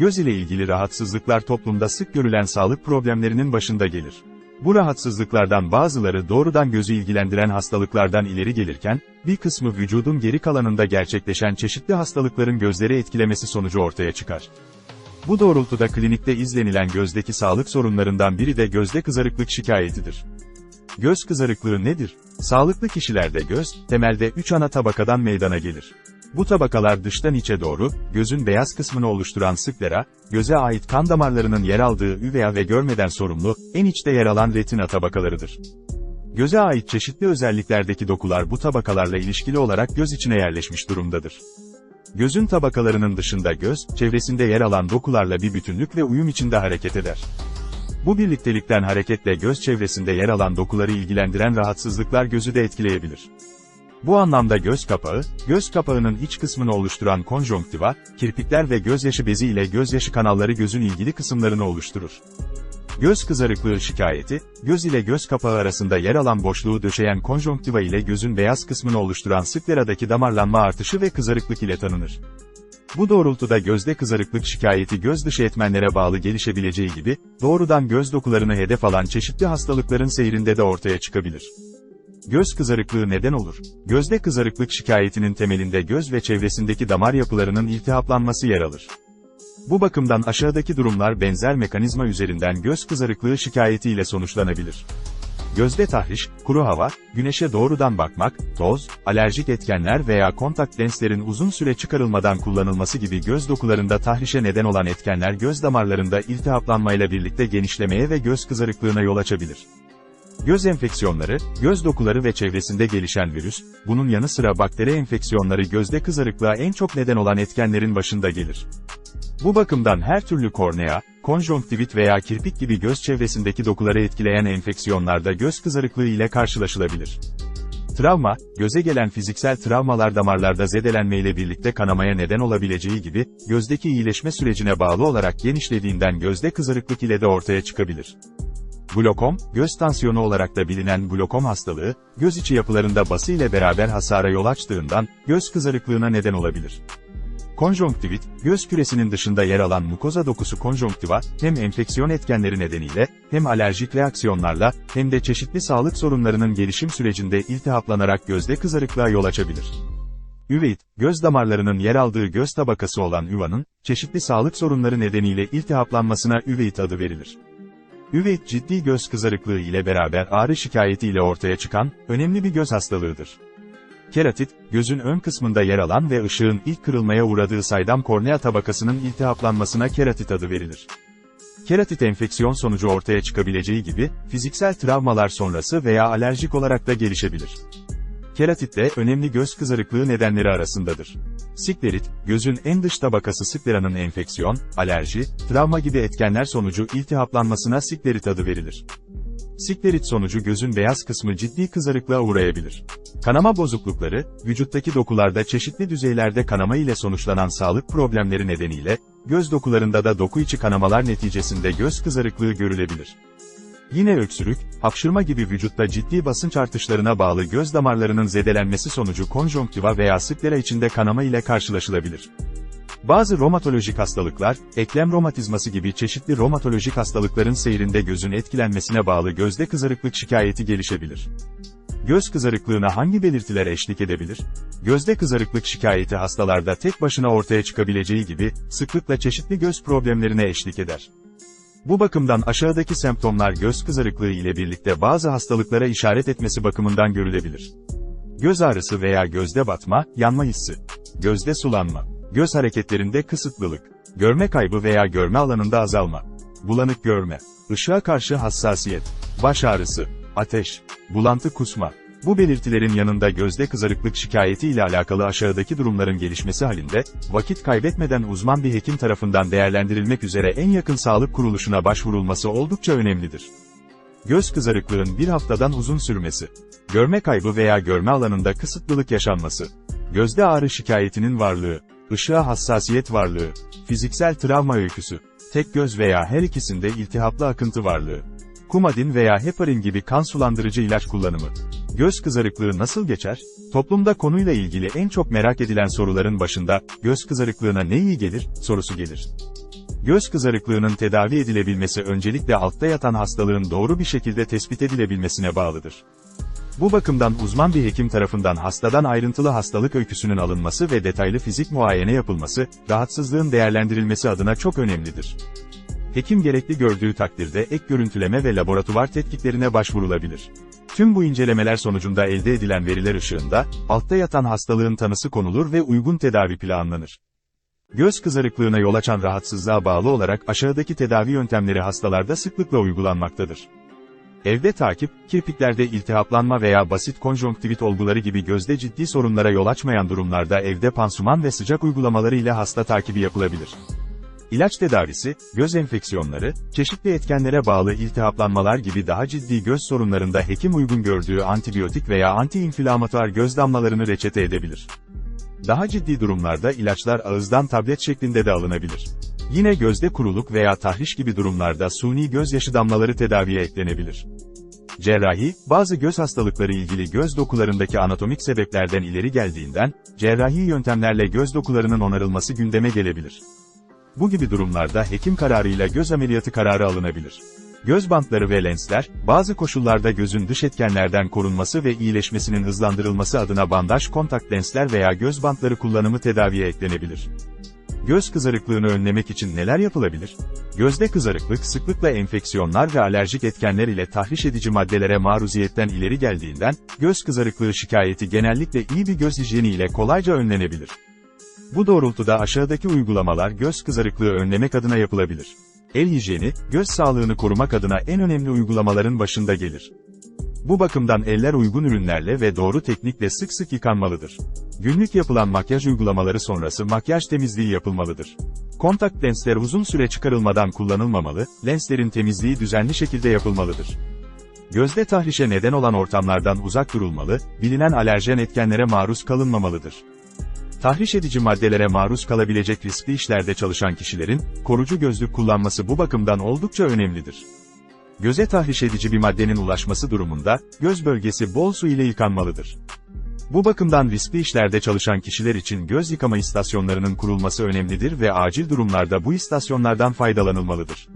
Göz ile ilgili rahatsızlıklar toplumda sık görülen sağlık problemlerinin başında gelir. Bu rahatsızlıklardan bazıları doğrudan gözü ilgilendiren hastalıklardan ileri gelirken, bir kısmı vücudun geri kalanında gerçekleşen çeşitli hastalıkların gözleri etkilemesi sonucu ortaya çıkar. Bu doğrultuda klinikte izlenilen gözdeki sağlık sorunlarından biri de gözde kızarıklık şikayetidir. Göz kızarıklığı nedir? Sağlıklı kişilerde göz, temelde 3 ana tabakadan meydana gelir. Bu tabakalar dıştan içe doğru, gözün beyaz kısmını oluşturan sklera, göze ait kan damarlarının yer aldığı üvea ve görmeden sorumlu, en içte yer alan retina tabakalarıdır. Göze ait çeşitli özelliklerdeki dokular bu tabakalarla ilişkili olarak göz içine yerleşmiş durumdadır. Gözün tabakalarının dışında göz, çevresinde yer alan dokularla bir bütünlük ve uyum içinde hareket eder. Bu birliktelikten hareketle göz çevresinde yer alan dokuları ilgilendiren rahatsızlıklar gözü de etkileyebilir. Bu anlamda göz kapağı, göz kapağının iç kısmını oluşturan konjonktiva, kirpikler ve gözyaşı bezi ile gözyaşı kanalları gözün ilgili kısımlarını oluşturur. Göz kızarıklığı şikayeti, göz ile göz kapağı arasında yer alan boşluğu döşeyen konjonktiva ile gözün beyaz kısmını oluşturan skleradaki damarlanma artışı ve kızarıklık ile tanınır. Bu doğrultuda gözde kızarıklık şikayeti göz dışı etmenlere bağlı gelişebileceği gibi, doğrudan göz dokularını hedef alan çeşitli hastalıkların seyrinde de ortaya çıkabilir. Göz kızarıklığı neden olur? Gözde kızarıklık şikayetinin temelinde göz ve çevresindeki damar yapılarının iltihaplanması yer alır. Bu bakımdan aşağıdaki durumlar benzer mekanizma üzerinden göz kızarıklığı şikayetiyle sonuçlanabilir. Gözde tahriş, kuru hava, güneşe doğrudan bakmak, toz, alerjik etkenler veya kontak lenslerin uzun süre çıkarılmadan kullanılması gibi göz dokularında tahrişe neden olan etkenler göz damarlarında iltihaplanmayla birlikte genişlemeye ve göz kızarıklığına yol açabilir. Göz enfeksiyonları, göz dokuları ve çevresinde gelişen virüs, bunun yanı sıra bakteri enfeksiyonları gözde kızarıklığa en çok neden olan etkenlerin başında gelir. Bu bakımdan her türlü kornea, konjonktivit veya kirpik gibi göz çevresindeki dokuları etkileyen enfeksiyonlarda göz kızarıklığı ile karşılaşılabilir. Travma, göze gelen fiziksel travmalar damarlarda zedelenmeyle birlikte kanamaya neden olabileceği gibi, gözdeki iyileşme sürecine bağlı olarak genişlediğinden gözde kızarıklık ile de ortaya çıkabilir. Glokom, göz tansiyonu olarak da bilinen glokom hastalığı, göz içi yapılarında bası ile beraber hasara yol açtığından, göz kızarıklığına neden olabilir. Konjonktivit, göz küresinin dışında yer alan mukoza dokusu konjonktiva, hem enfeksiyon etkenleri nedeniyle, hem alerjik reaksiyonlarla, hem de çeşitli sağlık sorunlarının gelişim sürecinde iltihaplanarak gözde kızarıklığa yol açabilir. Üveit, göz damarlarının yer aldığı göz tabakası olan üvanın, çeşitli sağlık sorunları nedeniyle iltihaplanmasına üveit adı verilir. Üveit ciddi göz kızarıklığı ile beraber ağrı şikayeti ile ortaya çıkan, önemli bir göz hastalığıdır. Keratit, gözün ön kısmında yer alan ve ışığın ilk kırılmaya uğradığı saydam kornea tabakasının iltihaplanmasına keratit adı verilir. Keratit enfeksiyon sonucu ortaya çıkabileceği gibi, fiziksel travmalar sonrası veya alerjik olarak da gelişebilir. Keratit de önemli göz kızarıklığı nedenleri arasındadır. Siklerit, gözün en dış tabakası skleranın enfeksiyon, alerji, travma gibi etkenler sonucu iltihaplanmasına siklerit adı verilir. Siklerit sonucu gözün beyaz kısmı ciddi kızarıklığa uğrayabilir. Kanama bozuklukları, vücuttaki dokularda çeşitli düzeylerde kanama ile sonuçlanan sağlık problemleri nedeniyle, göz dokularında da doku içi kanamalar neticesinde göz kızarıklığı görülebilir. Yine öksürük, hapşırma gibi vücutta ciddi basınç artışlarına bağlı göz damarlarının zedelenmesi sonucu konjonktiva veya sklera içinde kanama ile karşılaşılabilir. Bazı romatolojik hastalıklar, eklem romatizması gibi çeşitli romatolojik hastalıkların seyrinde gözün etkilenmesine bağlı gözde kızarıklık şikayeti gelişebilir. Göz kızarıklığına hangi belirtiler eşlik edebilir? Gözde kızarıklık şikayeti hastalarda tek başına ortaya çıkabileceği gibi, sıklıkla çeşitli göz problemlerine eşlik eder. Bu bakımdan aşağıdaki semptomlar göz kızarıklığı ile birlikte bazı hastalıklara işaret etmesi bakımından görülebilir. Göz ağrısı veya gözde batma, yanma hissi. Gözde sulanma. Göz hareketlerinde kısıtlılık. Görme kaybı veya görme alanında azalma. Bulanık görme. Işığa karşı hassasiyet. Baş ağrısı. Ateş. Bulantı kusma. Bu belirtilerin yanında gözde kızarıklık şikayeti ile alakalı aşağıdaki durumların gelişmesi halinde, vakit kaybetmeden uzman bir hekim tarafından değerlendirilmek üzere en yakın sağlık kuruluşuna başvurulması oldukça önemlidir. Göz kızarıklığın bir haftadan uzun sürmesi. Görme kaybı veya görme alanında kısıtlılık yaşanması. Gözde ağrı şikayetinin varlığı. Işığa hassasiyet varlığı. Fiziksel travma öyküsü. Tek göz veya her ikisinde iltihaplı akıntı varlığı. Kumadin veya heparin gibi kan sulandırıcı ilaç kullanımı. Göz kızarıklığı nasıl geçer? Toplumda konuyla ilgili en çok merak edilen soruların başında, göz kızarıklığına ne iyi gelir, sorusu gelir. Göz kızarıklığının tedavi edilebilmesi öncelikle altta yatan hastalığın doğru bir şekilde tespit edilebilmesine bağlıdır. Bu bakımdan uzman bir hekim tarafından hastadan ayrıntılı hastalık öyküsünün alınması ve detaylı fizik muayene yapılması, rahatsızlığın değerlendirilmesi adına çok önemlidir. Hekim gerekli gördüğü takdirde ek görüntüleme ve laboratuvar tetkiklerine başvurulabilir. Tüm bu incelemeler sonucunda elde edilen veriler ışığında, altta yatan hastalığın tanısı konulur ve uygun tedavi planlanır. Göz kızarıklığına yol açan rahatsızlığa bağlı olarak aşağıdaki tedavi yöntemleri hastalarda sıklıkla uygulanmaktadır. Evde takip, kirpiklerde iltihaplanma veya basit konjonktivit olguları gibi gözde ciddi sorunlara yol açmayan durumlarda evde pansuman ve sıcak uygulamaları ile hasta takibi yapılabilir. İlaç tedavisi, göz enfeksiyonları, çeşitli etkenlere bağlı iltihaplanmalar gibi daha ciddi göz sorunlarında hekim uygun gördüğü antibiyotik veya antiinflamatuar göz damlalarını reçete edebilir. Daha ciddi durumlarda ilaçlar ağızdan tablet şeklinde de alınabilir. Yine gözde kuruluk veya tahriş gibi durumlarda suni gözyaşı damlaları tedaviye eklenebilir. Cerrahi, bazı göz hastalıkları ilgili göz dokularındaki anatomik sebeplerden ileri geldiğinden, cerrahi yöntemlerle göz dokularının onarılması gündeme gelebilir. Bu gibi durumlarda hekim kararıyla göz ameliyatı kararı alınabilir. Göz bantları ve lensler, bazı koşullarda gözün dış etkenlerden korunması ve iyileşmesinin hızlandırılması adına bandaj kontak lensler veya göz bantları kullanımı tedaviye eklenebilir. Göz kızarıklığını önlemek için neler yapılabilir? Gözde kızarıklık sıklıkla enfeksiyonlar ve alerjik etkenler ile tahriş edici maddelere maruziyetten ileri geldiğinden, göz kızarıklığı şikayeti genellikle iyi bir göz hijyeni ile kolayca önlenebilir. Bu doğrultuda aşağıdaki uygulamalar göz kızarıklığı önlemek adına yapılabilir. El hijyeni, göz sağlığını korumak adına en önemli uygulamaların başında gelir. Bu bakımdan eller uygun ürünlerle ve doğru teknikle sık sık yıkanmalıdır. Günlük yapılan makyaj uygulamaları sonrası makyaj temizliği yapılmalıdır. Kontak lensler uzun süre çıkarılmadan kullanılmamalı, lenslerin temizliği düzenli şekilde yapılmalıdır. Gözde tahrişe neden olan ortamlardan uzak durulmalı, bilinen alerjen etkenlere maruz kalınmamalıdır. Tahriş edici maddelere maruz kalabilecek riskli işlerde çalışan kişilerin, korucu gözlük kullanması bu bakımdan oldukça önemlidir. Göze tahriş edici bir maddenin ulaşması durumunda, göz bölgesi bol su ile yıkanmalıdır. Bu bakımdan riskli işlerde çalışan kişiler için göz yıkama istasyonlarının kurulması önemlidir ve acil durumlarda bu istasyonlardan faydalanılmalıdır.